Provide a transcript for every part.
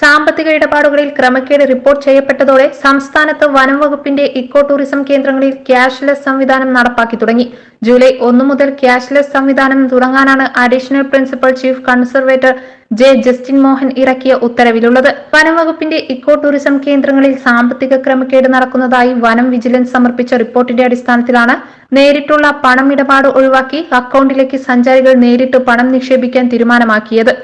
സാമ്പത്തിക ഇടപാടുകളിൽ ക്രമക്കേട് റിപ്പോർട്ട് ചെയ്യപ്പെട്ടതോടെ സംസ്ഥാനത്ത് വനം വകുപ്പിന്റെ ഇക്കോ ടൂറിസം കേന്ദ്രങ്ങളിൽ ക്യാഷ്ലെസ് സംവിധാനം നടപ്പാക്കി തുടങ്ങി. ജൂലൈ ഒന്നു മുതൽ ക്യാഷ്ലെസ് സംവിധാനം തുടങ്ങാനാണ് additional principal chief conservator J Justin Mohan ഇറക്കിയ ഉത്തരവിലുള്ളത്. വനം വകുപ്പിന്റെ ഇക്കോ ടൂറിസം കേന്ദ്രങ്ങളിൽ സാമ്പത്തിക ക്രമക്കേട് നടക്കുന്നതായി വനം വിജിലൻസ് സമർപ്പിച്ച റിപ്പോർട്ടിന്റെ അടിസ്ഥാനത്തിലാണ് നേരിട്ടുള്ള പണം ഇടപാട് ഒഴിവാക്കി അക്കൗണ്ടിലേക്ക് സഞ്ചാരികൾ നേരിട്ട് പണം നിക്ഷേപിക്കാൻ തീരുമാനമാക്കിയത്.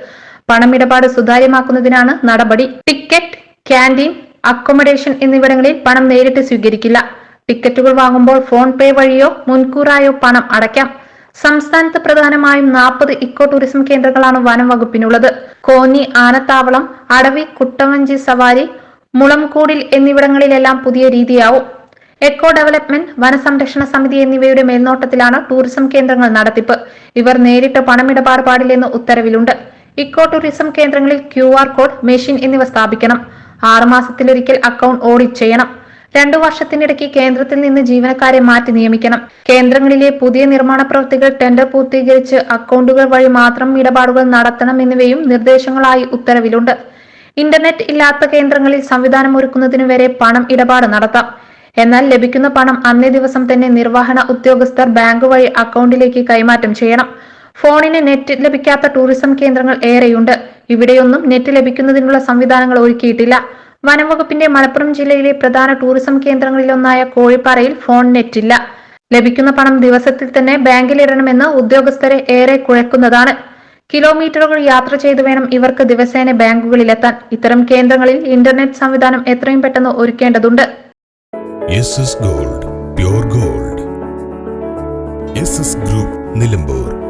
പണമിടപാട് സുതാര്യമാക്കുന്നതിനാണ് നടപടി. ടിക്കറ്റ് ക്യാന്റീൻ അക്കോമഡേഷൻ എന്നിവിടങ്ങളിൽ പണം നേരിട്ട് സ്വീകരിക്കില്ല. ടിക്കറ്റുകൾ വാങ്ങുമ്പോൾ ഫോൺ പേ വഴിയോ മുൻകൂറായോ പണം അടയ്ക്കാം. സംസ്ഥാനത്ത് പ്രധാനമായും നാൽപ്പത് ഇക്കോ ടൂറിസം കേന്ദ്രങ്ങളാണ് വനം വകുപ്പിനുള്ളത്. കോന്നി ആനത്താവളം അടവി കുട്ടവഞ്ചി സവാരി മുളംകൂടിൽ എന്നിവിടങ്ങളിലെല്ലാം പുതിയ രീതിയാവും. എക്കോ ഡെവലപ്മെന്റ് വനസംരക്ഷണ സമിതി എന്നിവയുടെ മേൽനോട്ടത്തിലാണ് ടൂറിസം കേന്ദ്രങ്ങൾ നടത്തിപ്പ്. ഇവർ നേരിട്ട് പണമിടപാട് പാടില്ലെന്ന് ഉത്തരവിലുണ്ട്. ഇക്കോ ടൂറിസം കേന്ദ്രങ്ങളിൽ ക്യു ആർ കോഡ് മെഷീൻ എന്നിവ സ്ഥാപിക്കണം. ആറുമാസത്തിലൊരിക്കൽ അക്കൗണ്ട് ഓഡിറ്റ് ചെയ്യണം. രണ്ടു വർഷത്തിനിടയ്ക്ക് കേന്ദ്രത്തിൽ നിന്ന് ജീവനക്കാരെ മാറ്റി നിയമിക്കണം. കേന്ദ്രങ്ങളിലെ പുതിയ നിർമ്മാണ പ്രവൃത്തികൾ ടെൻഡർ പൂർത്തീകരിച്ച് അക്കൗണ്ടുകൾ വഴി മാത്രം ഇടപാടുകൾ നടത്തണം എന്നിവയും നിർദ്ദേശങ്ങളായി ഉത്തരവിലുണ്ട്. ഇന്റർനെറ്റ് ഇല്ലാത്ത കേന്ദ്രങ്ങളിൽ സംവിധാനം ഒരുക്കുന്നതിന് വരെ പണം ഇടപാട് നടത്താം. എന്നാൽ ലഭിക്കുന്ന പണം അന്നേ ദിവസം തന്നെ നിർവഹണ ഉദ്യോഗസ്ഥർ ബാങ്ക് വഴി അക്കൗണ്ടിലേക്ക് കൈമാറ്റം ചെയ്യണം. ഫോണിന് നെറ്റ് ലഭിക്കാത്ത ടൂറിസം കേന്ദ്രങ്ങൾ ഏറെയുണ്ട്. ഇവിടെയൊന്നും നെറ്റ് ലഭിക്കുന്നതിനുള്ള സംവിധാനങ്ങൾ ഒരുക്കിയിട്ടില്ല. വനംവകുപ്പിന്റെ മലപ്പുറം ജില്ലയിലെ പ്രധാന ടൂറിസം കേന്ദ്രങ്ങളിലൊന്നായ കോഴിപ്പാറയിൽ ഫോൺ നെറ്റില്ല. ലഭിക്കുന്ന പണം ദിവസത്തിൽ തന്നെ ബാങ്കിലിടണമെന്ന് ഉദ്യോഗസ്ഥരെ ഏറെ കുഴക്കുന്നതാണ്. കിലോമീറ്ററുകൾ യാത്ര ചെയ്തു വേണം ഇവർക്ക് ദിവസേന ബാങ്കുകളിലെത്താൻ. ഇത്തരം കേന്ദ്രങ്ങളിൽ ഇന്റർനെറ്റ് സംവിധാനം എത്രയും പെട്ടെന്ന് ഒരുക്കേണ്ടതുണ്ട്. Gold gold. ഗ്രൂപ്പ് നിലമ്പൂർ.